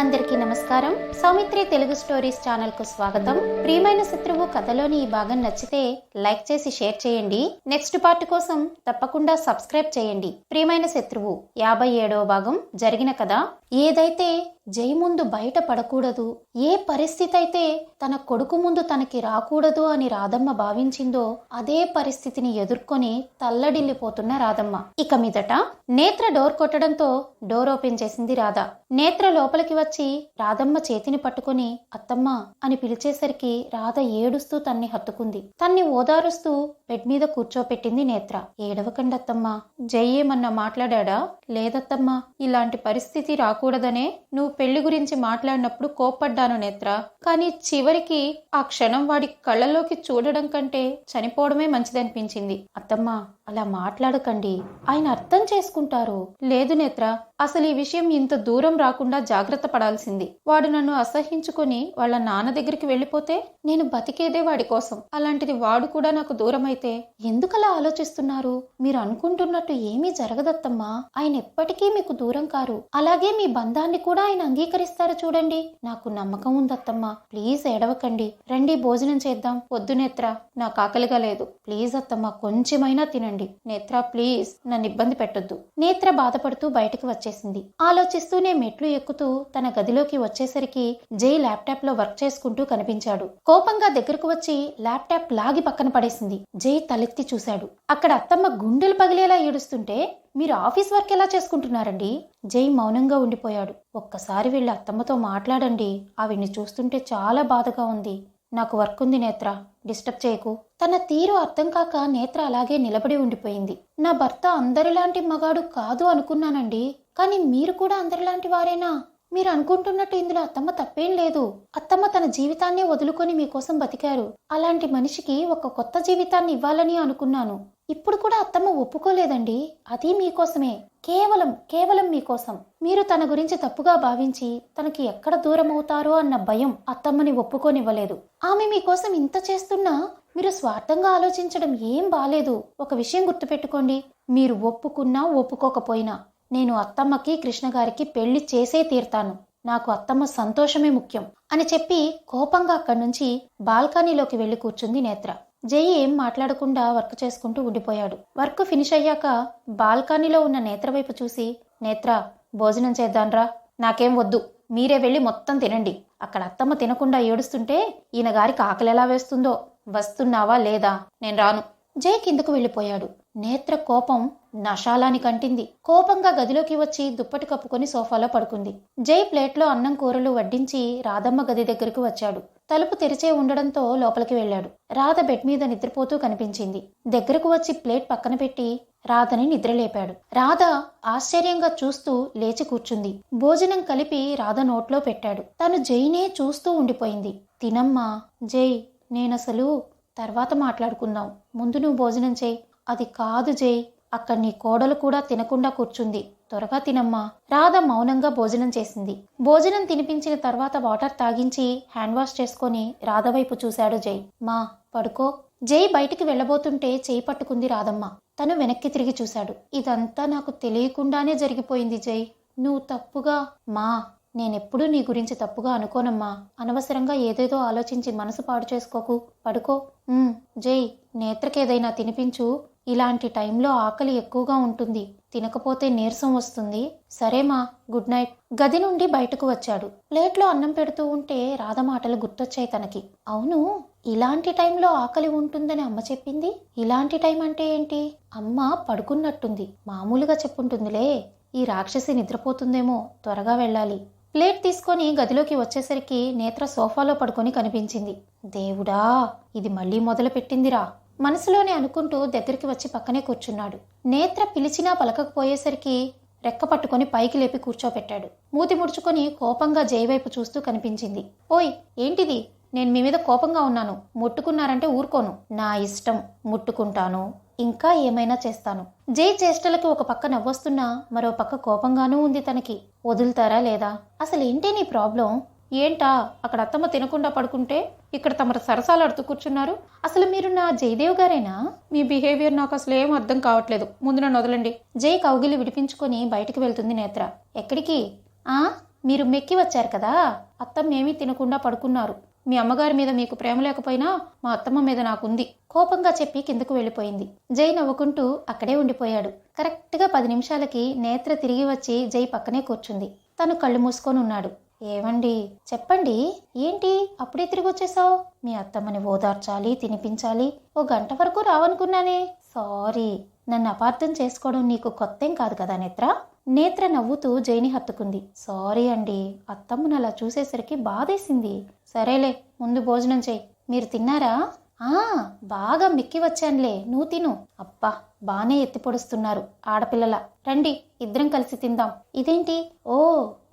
అందరికీ నమస్కారం. సౌమిత్రి తెలుగు స్టోరీస్ ఛానల్కు స్వాగతం. ప్రియమైన శత్రువు కథలోని ఈ భాగం నచ్చితే లైక్ చేసి షేర్ చేయండి. నెక్స్ట్ పార్ట్ కోసం తప్పకుండా సబ్స్క్రైబ్ చేయండి. ప్రియమైన శత్రువు యాభై ఏడవ భాగం జరిగిన కథ. ఏదైతే జై ముందు బయట పడకూడదు ఏ పరిస్థితి అయితే తన కొడుకు ముందు తనకి రాకూడదు అని రాధమ్మ భావించిందో అదే పరిస్థితిని ఎదుర్కొని తల్లడిల్లిపోతున్న రాధమ్మ. ఇక మీదట నేత్ర డోర్ కొట్టడంతో డోర్ ఓపెన్ చేసింది రాధ. నేత్ర లోపలికి వచ్చి రాధమ్మ చేతిని పట్టుకొని అత్తమ్మ అని పిలిచేసరికి రాధ ఏడుస్తూ తన్ని హత్తుకుంది. తన్ని ఓదారుస్తూ బెడ్ మీద కూర్చోపెట్టింది నేత్ర. ఏడవకండి అత్తమ్మ. జై ఏమన్నా మాట్లాడా లేదత్తమ్మ. ఇలాంటి పరిస్థితి రాకూడదనే నువ్వు పెళ్ళి గురించి మాట్లాడినప్పుడు కోప్పడ్డాను నేత్ర. కానీ చివరికి ఆ క్షణం వాడి కళ్ళలోకి చూడడం కంటే చనిపోవడమే మంచిదనిపించింది. అత్తమ్మ అలా మాట్లాడకండి. ఆయన అర్థం చేసుకుంటారు. లేదు నేత్ర అసలు ఈ విషయం ఇంత దూరం రాకుండా జాగ్రత్త పడాల్సింది. వాడు నన్ను అసహించుకొని వాళ్ళ నాన్న దగ్గరికి వెళ్ళిపోతే నేను బతికేదే వాడి కోసం. అలాంటిది వాడు కూడా నాకు దూరం అయితే ఎందుకలా ఆలోచిస్తున్నారు? మీరు అనుకుంటున్నట్టు ఏమీ జరగదత్తమ్మా. ఆయన ఎప్పటికీ మీకు దూరం కారు. అలాగే మీ బంధాన్ని కూడా ఆయన అంగీకరిస్తారు చూడండి. నాకు నమ్మకం ఉందత్తమ్మా. ప్లీజ్ ఏడవకండి. రండి భోజనం చేద్దాం. పొద్దునేత్ర నాకు ఆకలిగా లేదు. ప్లీజ్ అత్తమ్మా కొంచెమైనా తినండి. నేత్ర ప్లీజ్ నన్ను ఇబ్బంది పెట్టొద్దు. నేత్ర బాధపడుతూ బయటకు వచ్చేసింది. ఆలోచిస్తూనే మెట్లు ఎక్కుతూ తన గదిలోకి వచ్చేసరికి జై ల్యాప్టాప్లో వర్క్ చేసుకుంటూ కనిపించాడు. కోపంగా దగ్గరకు వచ్చి ల్యాప్టాప్ లాగి పక్కన పడేసింది. జై తలెత్తి చూశాడు. అక్కడ అత్తమ్మ గుండెలు పగిలేలా ఏడుస్తుంటే మీరు ఆఫీస్ వర్క్ ఎలా చేసుకుంటున్నారండి? జై మౌనంగా ఉండిపోయాడు. ఒక్కసారి వీళ్ళ అత్తమ్మతో మాట్లాడండి. ఆవిడ్ని చూస్తుంటే చాలా బాధగా ఉంది. నాకు వర్క్ ఉంది నేత్ర. డిస్టర్బ్ చేయకు. తన తీరు అర్థం కాక నేత్ర అలాగే నిలబడి ఉండిపోయింది. నా భర్త అందరిలాంటి మగాడు కాదు అనుకున్నానండి. కానీ మీరు కూడా అందరిలాంటి వారేనా? మీరు అనుకుంటున్నట్టు ఇందులో అత్తమ్మ తప్పేం లేదు. అత్తమ్మ తన జీవితాన్నే వదులుకొని మీకోసం బతికారు. అలాంటి మనిషికి ఒక కొత్త జీవితాన్ని ఇవ్వాలని అనుకున్నాను. ఇప్పుడు కూడా అత్తమ్మ ఒప్పుకోలేదండి. అది మీకోసమే. కేవలం కేవలం మీకోసం. మీరు తన గురించి తప్పుగా భావించి తనకి ఎక్కడ దూరం అవుతారో అన్న భయం అత్తమ్మని ఒప్పుకోనివ్వలేదు. ఆమె మీకోసం ఇంత చేస్తున్నా? మీరు స్వార్థంగా ఆలోచించడం ఏం బాలేదు. ఒక విషయం గుర్తుపెట్టుకోండి. మీరు ఒప్పుకున్నా ఒప్పుకోకపోయినా నేను అత్తమ్మకి కృష్ణగారికి పెళ్ళి చేసే తీర్తాను. నాకు అత్తమ్మ సంతోషమే ముఖ్యం అని చెప్పి కోపంగా అక్కడి నుంచి బాల్కనీలోకి వెళ్ళి కూర్చుంది నేత్ర. జై ఏం మాట్లాడకుండా వర్క్ చేసుకుంటూ ఉండిపోయాడు. వర్క్ ఫినిష్ అయ్యాక బాల్కనీలో ఉన్న నేత్ర వైపు చూసి నేత్ర భోజనం చేద్దాన్రా నాకేం వద్దు. మీరే వెళ్ళి మొత్తం తినండి. అక్కడ అత్తమ్మ తినకుండా ఏడుస్తుంటే ఈయన గారికి ఆకలి ఎలా వేస్తుందో. వస్తున్నావా లేదా? నేను రాను. జై కిందకు వెళ్ళిపోయాడు. నేత్ర కోపం నషాలాని కంటింది. కోపంగా గదిలోకి వచ్చి దుప్పటి కప్పుకొని సోఫాలో పడుకుంది. జై ప్లేట్లో అన్నం కూరలు వడ్డించి రాధమ్మ గది దగ్గరకు వచ్చాడు. తలుపు తెరిచే ఉండడంతో లోపలికి వెళ్ళాడు. రాధ బెడ్ మీద నిద్రపోతూ కనిపించింది. దగ్గరకు వచ్చి ప్లేట్ పక్కన పెట్టి రాధని నిద్రలేపాడు. రాధ ఆశ్చర్యంగా చూస్తూ లేచి కూర్చుంది. భోజనం కలిపి రాధ నోట్లో పెట్టాడు. తను జైనే చూస్తూ ఉండిపోయింది. తినమ్మా జై నేనసలు తర్వాత మాట్లాడుకుందాం. ముందు నువ్వు భోజనం చేయి. అది కాదు జై. అక్కడ నీ కోడలు కూడా తినకుండా కూర్చుంది. త్వరగా తినమ్మా. రాధ మౌనంగా భోజనం చేసింది. భోజనం తినిపించిన తర్వాత వాటర్ తాగించి హ్యాండ్ వాష్ చేసుకొని రాధ వైపు చూశాడు జై. మా పడుకో. జై బయటికి వెళ్ళబోతుంటే చేయి పట్టుకుంది రాధమ్మ. తను వెనక్కి తిరిగి చూశాడు. ఇదంతా నాకు తెలియకుండానే జరిగిపోయింది జై. నువ్వు తప్పుగా మా నేనెప్పుడూ నీ గురించి తప్పుగా అనుకోనమ్మా. అనవసరంగా ఏదేదో ఆలోచించి మనసు పాడు చేసుకోకు. పడుకో. జై నేత్రకేదైనా తినిపించు. ఇలాంటి టైంలో ఆకలి ఎక్కువగా ఉంటుంది. తినకపోతే నీరసం వస్తుంది. సరేమా గుడ్ నైట్. గది నుండి బయటకు వచ్చాడు. ప్లేట్లో అన్నం పెడుతూ ఉంటే రాధ మాటలు గుర్తొచ్చాయి తనకి. అవును ఇలాంటి టైంలో ఆకలి ఉంటుందని అమ్మ చెప్పింది? ఇలాంటి టైం అంటే ఏంటి? అమ్మ పడుకున్నట్టుంది. మామూలుగా చెప్పుంటుందిలే. ఈ రాక్షసి నిద్రపోతుందేమో. త్వరగా వెళ్ళాలి. ప్లేట్ తీసుకొని గదిలోకి వచ్చేసరికి నేత్ర సోఫాలో పడుకొని కనిపించింది. దేవుడా ఇది మళ్ళీ మొదలు పెట్టిందిరా మనసులోనే అనుకుంటూ దగ్గరికి వచ్చి పక్కనే కూర్చున్నాడు. నేత్ర పిలిచినా పలకకపోయేసరికి రెక్క పట్టుకొని పైకి లేపి కూర్చోపెట్టాడు. మూతి ముడుచుకొని కోపంగా జయవైపు చూస్తూ కనిపించింది. ఓయ్ ఏంటిది? నేను మీ మీద కోపంగా ఉన్నాను. ముట్టుకున్నారంటే ఊరుకోను. నా ఇష్టం. ముట్టుకుంటాను. ఇంకా ఏమైనా చేస్తాను. జై చేష్టలకి ఒక పక్క నవ్వొస్తున్నా మరో పక్క కోపంగానూ ఉంది తనకి. వదులుతారా లేదా? అసలు ఏంటి నీ ప్రాబ్లం? ఏంటా? అక్కడ అత్తమ్మ తినకుండా పడుకుంటే ఇక్కడ తమరు సరసాలాడుతూ కూర్చున్నారు. అసలు మీరు నా జయదేవ్ గారేనా? మీ బిహేవియర్ నాకు అసలు ఏం అర్థం కావట్లేదు. ముందు నన్ను వదలండి. జై కౌగిలి విడిపించుకొని బయటికి వెళ్తుంది నేత్ర. ఎక్కడికి? ఆ? మీరు మెక్కి వచ్చారు కదా? అత్తమ్మేమీ తినకుండా పడుకున్నారు. మీ అమ్మగారి మీద మీకు ప్రేమ లేకపోయినా మా అత్తమ్మ మీద నాకుంది. కోపంగా చెప్పి కిందకు వెళ్ళిపోయింది. జై నవ్వుకుంటూ అక్కడే ఉండిపోయాడు. కరెక్ట్గా పది నిమిషాలకి నేత్ర తిరిగి వచ్చి జై పక్కనే కూర్చుంది. తను కళ్ళు మూసుకొని ఉన్నాడు. ఏమండి చెప్పండి. ఏంటి? అప్పుడే తిరిగి వచ్చేసావు? మీ అత్తమ్మని ఓదార్చాలి తినిపించాలి. ఓ గంట వరకు రావనుకున్నానే. సారీ. నన్ను అపార్థం చేసుకోవడం నీకు కొత్తేం కాదు కదా నేత్ర? నేత్ర నవ్వుతూ జైని హత్తుకుంది. సారీ అండి అత్తమ్మను అలా చూసేసరికి బాధేసింది. సరేలే ముందు భోజనం చెయ్యి మీరు తిన్నారా? ఆ బాగా మిక్కి వచ్చానులే. నువ్వు తిను. అబ్బా బానే ఎత్తి పొడుస్తున్నారు ఆడపిల్లల. రండి ఇద్దరం కలిసి తిందాం. ఇదేంటి? ఓ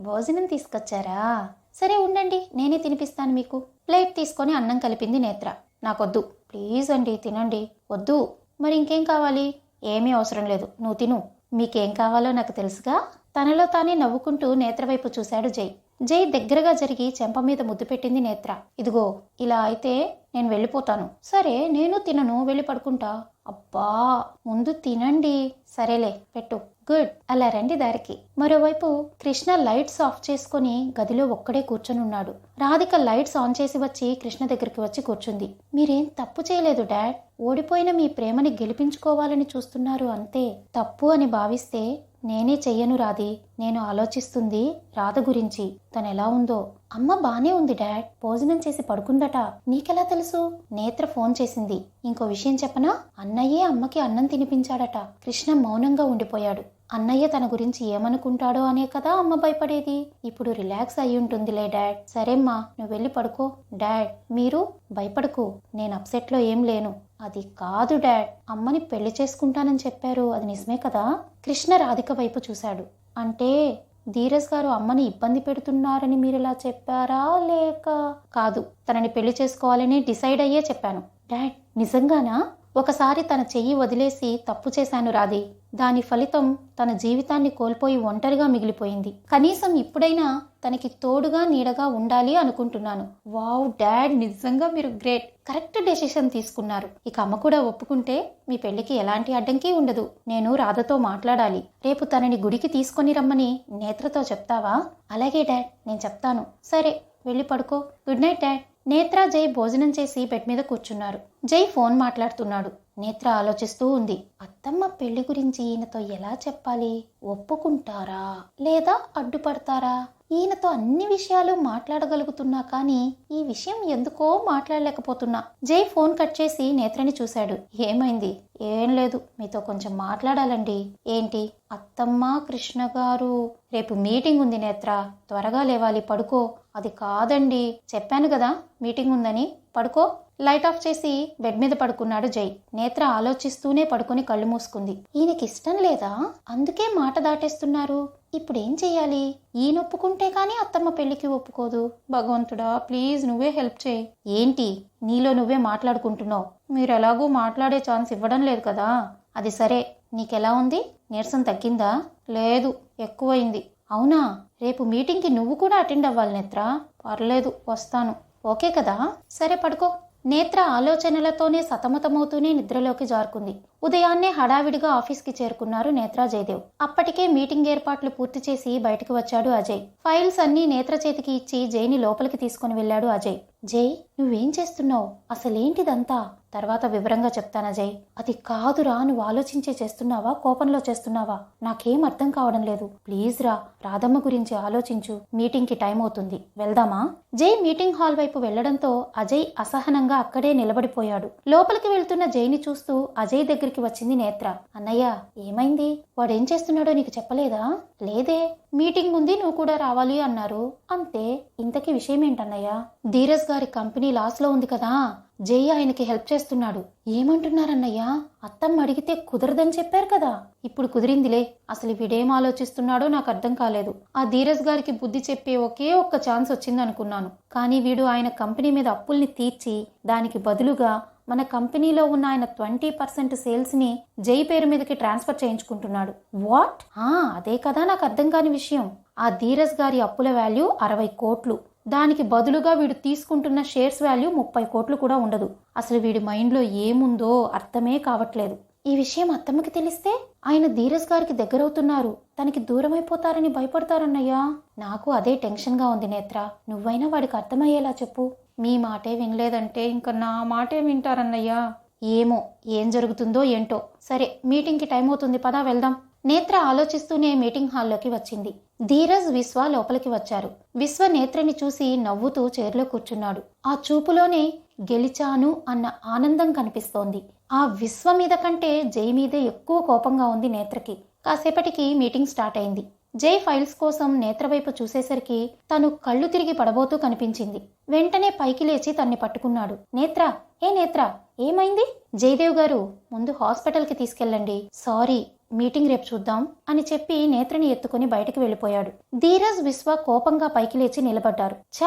భోజనం తీసుకొచ్చారా? సరే ఉండండి. నేనే తినిపిస్తాను మీకు. ప్లేట్ తీసుకొని అన్నం కలిపింది నేత్ర. నాకొద్దు. ప్లీజ్ అండి తినండి. వద్దు. మరి ఇంకేం కావాలి? ఏమీ అవసరం లేదు. నువ్వు తిను. మీకేం కావాలో నాకు తెలుసుగా? తనలో తానే నవ్వుకుంటూ నేత్రవైపు చూశాడు జై. జై దగ్గరగా జరిగి చెంప మీద ముద్దు పెట్టింది నేత్ర. ఇదిగో ఇలా అయితే నేను వెళ్ళిపోతాను. సరే నేను తినను వెళ్ళి పడుకుంటా. అబ్బా ముందు తినండి. సరేలే పెట్టు. గుడ్. అలా రండి దారికి. మరోవైపు కృష్ణ లైట్స్ ఆఫ్ చేసుకొని గదిలో ఒక్కడే కూర్చొని ఉన్నాడు రాధిక లైట్స్ ఆన్ చేసి వచ్చి కృష్ణ దగ్గరికి వచ్చి కూర్చుంది. మీరేం తప్పు చేయలేదు డాడ్? ఓడిపోయిన మీ ప్రేమని గెలిపించుకోవాలని చూస్తున్నారు అంతే. తప్పు అని భావిస్తే నేనే చెయ్యను రాధి. నేను ఆలోచిస్తుంది రాధ గురించి. తను ఎలా ఉందో. అమ్మ బానే ఉంది డాడ్. భోజనం చేసి పడుకుందట. నీకెలా తెలుసు? నేత్ర ఫోన్ చేసింది. ఇంకో విషయం చెప్పనా? అన్నయ్యే అమ్మకి అన్నం తినిపించాడట. కృష్ణ మౌనంగా ఉండిపోయాడు. అన్నయ్య తన గురించి ఏమనుకుంటాడో అనే కదా అమ్మ భయపడేది. ఇప్పుడు రిలాక్స్ అయి ఉంటుందిలే డాడ్. సరేమ్మా నువ్వు వెళ్ళి పడుకో. డాడ్ మీరు భయపడకు. నేను అప్సెట్లో ఏం లేను. అది కాదు డాడ్. అమ్మని పెళ్ళి చేసుకుంటానని చెప్పారు. అది నిజమే కదా? కృష్ణ రాధిక వైపు చూశాడు. అంటే ధీరజ్ గారు అమ్మని ఇబ్బంది పెడుతున్నారని మీరు ఇలా చెప్పారా లేక? కాదు తనని పెళ్ళి చేసుకోవాలని డిసైడ్ అయ్యే చెప్పాను. డాడ్ నిజంగానా? ఒకసారి తన చెయ్యి వదిలేసి తప్పు చేశాను రాధే. దాని ఫలితం తన జీవితాన్ని కోల్పోయి ఒంటరిగా మిగిలిపోయింది. కనీసం ఇప్పుడైనా తనకి తోడుగా నీడగా ఉండాలి అనుకుంటున్నాను. వావ్ డాడ్ నిజంగా మీరు గ్రేట్. కరెక్ట్ డెసిషన్ తీసుకున్నారు. ఇక అమ్మ కూడా ఒప్పుకుంటే మీ పెళ్ళికి ఎలాంటి అడ్డంకి ఉండదు. నేను రాధతో మాట్లాడాలి. రేపు తనని గుడికి తీసుకొని రమ్మని నేత్రతో చెప్తావా? అలాగే డాడ్ నేను చెప్తాను. సరే వెళ్ళి పడుకో. Good night dad. నేత్ర జై భోజనం చేసి బెడ్ మీద కూర్చున్నారు. జై ఫోన్ మాట్లాడుతున్నాడు. నేత్ర ఆలోచిస్తూ ఉంది. అత్తమ్మ పెళ్ళి గురించి ఈయనతో ఎలా చెప్పాలి? ఒప్పుకుంటారా? లేదా అడ్డుపడతారా? ఈయనతో అన్ని విషయాలు మాట్లాడగలుగుతున్నా కానీ ఈ విషయం ఎందుకో మాట్లాడలేకపోతున్నా. జై ఫోన్ కట్ చేసి నేత్రని చూశాడు. ఏమైంది? ఏం లేదు. మీతో కొంచెం మాట్లాడాలండి. ఏంటి? అత్తమ్మ కృష్ణ గారు రేపు మీటింగ్ ఉంది నేత్ర. త్వరగా లేవాలి. పడుకో. అది కాదండి. చెప్పాను కదా మీటింగ్ ఉందని. పడుకో. లైట్ ఆఫ్ చేసి బెడ్ మీద పడుకున్నాడు జై. నేత్ర ఆలోచిస్తూనే పడుకొని కళ్ళు మూసుకుంది. ఈయనకి ఇష్టం లేదా? అందుకే మాట దాటేస్తున్నారు. ఇప్పుడేం చెయ్యాలి? ఈయన ఒప్పుకుంటే కానీ అత్తమ్మ పెళ్ళికి ఒప్పుకోదు. భగవంతుడా ప్లీజ్ నువ్వే హెల్ప్ చేయి. ఏంటి? నీలో నువ్వే మాట్లాడుకుంటున్నావు. మీరు ఎలాగూ మాట్లాడే ఛాన్స్ ఇవ్వడం లేదు కదా. అది సరే. నీకెలా ఉంది? నీరసం తగ్గిందా? లేదు. ఎక్కువైంది. అవునా? రేపు మీటింగ్కి నువ్వు కూడా అటెండ్ అవ్వాలి నేత్ర. పర్లేదు వస్తాను. ఓకే కదా? సరే పడుకో. నేత్ర ఆలోచనలతోనే సతమతమవుతూనే నిద్రలోకి జారుకుంది. ఉదయాన్నే హడావిడిగా ఆఫీస్కి చేరుకున్నారు నేత్ర జయదేవ్. అప్పటికే మీటింగ్ ఏర్పాట్లు పూర్తి చేసి బయటకు వచ్చాడు అజయ్. ఫైల్స్ అన్నీ నేత్ర చేతికి ఇచ్చి జైని లోపలికి తీసుకుని వెళ్ళాడు అజయ్. జై నువ్వేం చేస్తున్నావు? అసలేంటిదంతా? తర్వాత వివరంగా చెప్తాను అజయ్ అది కాదురా నువ్వు ఆలోచించే చేస్తున్నావా కోపంలో చేస్తున్నావా? నాకేం అర్థం కావడం లేదు. ప్లీజ్ రా రాధమ్మ గురించి ఆలోచించు. మీటింగ్కి టైం అవుతుంది. వెళ్దామా? జై మీటింగ్ హాల్ వైపు వెళ్ళడంతో అజయ్ అసహనంగా అక్కడే నిలబడిపోయాడు. లోపలికి వెళ్తున్న జైని చూస్తూ అజయ్ దగ్గరికి వచ్చింది నేత్ర. అన్నయ్య ఏమైంది? వాడేం చేస్తున్నాడో నీకు చెప్పలేదా? లేదే. మీటింగ్ ఉంది నువ్వు కూడా రావాలి అన్నారు. అంతే. ఇంతకీ విషయం ఏంటన్నయ్య ధీరజ్ గారి కంపెనీ కంపెనీ లాస్లో ఉంది కదా. జై ఆయనకి హెల్ప్ చేస్తున్నాడు. ఏమంటున్నారన్నయ్యా? అత్తమ్మ అడిగితే కుదరదని చెప్పారు కదా. ఇప్పుడు కుదిరిందిలే. అసలు వీడేం ఆలోచిస్తున్నాడో నాకు అర్థం కాలేదు. ఆ ధీరజ్ గారికి బుద్ధి చెప్పే ఒకే ఒక్క ఛాన్స్ వచ్చింది అనుకున్నాను కానీ వీడు ఆయన కంపెనీ మీద అప్పుల్ని తీర్చి దానికి బదులుగా మన కంపెనీలో ఉన్న ఆయన ట్వంటీ పర్సెంట్ సేల్స్ని జై పేరు మీదకి ట్రాన్స్ఫర్ చేయించుకుంటున్నాడు. వాట్? ఆ అదే కదా నాకు అర్థం కాని విషయం. ఆ ధీరజ్ గారి అప్పుల వాల్యూ అరవై కోట్లు. దానికి బదులుగా వీడు తీసుకుంటున్న షేర్స్ వాల్యూ ముప్పై కోట్లు కూడా ఉండదు. అసలు వీడి మైండ్లో ఏముందో అర్థమే కావట్లేదు. ఈ విషయం అత్తమ్మకి తెలిస్తే ఆయన ధీరజ్ గారికి దగ్గరవుతున్నారు. తనకి దూరమైపోతారని భయపడతారన్నయ్యా. నాకు అదే టెన్షన్గా ఉంది నేత్ర. నువ్వైనా వాడికి అర్థమయ్యేలా చెప్పు. మీ మాటే వినలేదంటే ఇంకా నా మాటే వింటారన్నయ్యా. ఏమో ఏం జరుగుతుందో ఏంటో. సరే మీటింగ్కి టైం అవుతుంది పదా వెళ్దాం. నేత్ర ఆలోచిస్తూనే మీటింగ్ హాల్లోకి వచ్చింది. ధీరజ్ విశ్వ లోపలికి వచ్చారు. విశ్వ నేత్రని చూసి నవ్వుతూ చైర్లో కూర్చున్నాడు. ఆ చూపులోనే గెలిచాను అన్న ఆనందం కనిపిస్తోంది. ఆ విశ్వ మీద కంటే జై మీద ఎక్కువ కోపంగా ఉంది నేత్రకి. కాసేపటికి మీటింగ్ స్టార్ట్ అయింది. జై ఫైల్స్ కోసం నేత్ర వైపు చూసేసరికి తను కళ్ళు తిరిగి పడబోతూ కనిపించింది. వెంటనే పైకి లేచి తన్ని పట్టుకున్నాడు. నేత్ర ఏ నేత్ర ఏమైంది? జయదేవ్ గారు ముందు హాస్పిటల్కి తీసుకెళ్ళండి. సారీ మీటింగ్ రేపు చూద్దాం అని చెప్పి నేత్రని ఎత్తుకుని బయటికి వెళ్ళిపోయాడు. ధీరజ్ విశ్వ కోపంగా పైకి లేచి నిలబడ్డారు. ఛ!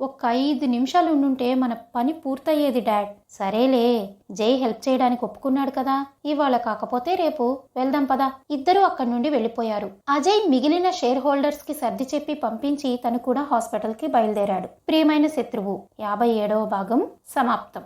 ఒక్క ఐదు నిమిషాలు ఉండుంటే మన పని పూర్తయ్యేది డాడ్. సరేలే జై హెల్ప్ చేయడానికి ఒప్పుకున్నాడు కదా. ఇవాళ కాకపోతే రేపు వెళ్దాం పదా. ఇద్దరూ అక్కడి నుండి వెళ్ళిపోయారు. అజయ్ మిగిలిన షేర్ హోల్డర్స్కి సర్ది చెప్పి పంపించి తను కూడా హాస్పిటల్కి బయలుదేరాడు. ప్రియమైన శత్రువు యాభై ఏడవ భాగం సమాప్తం.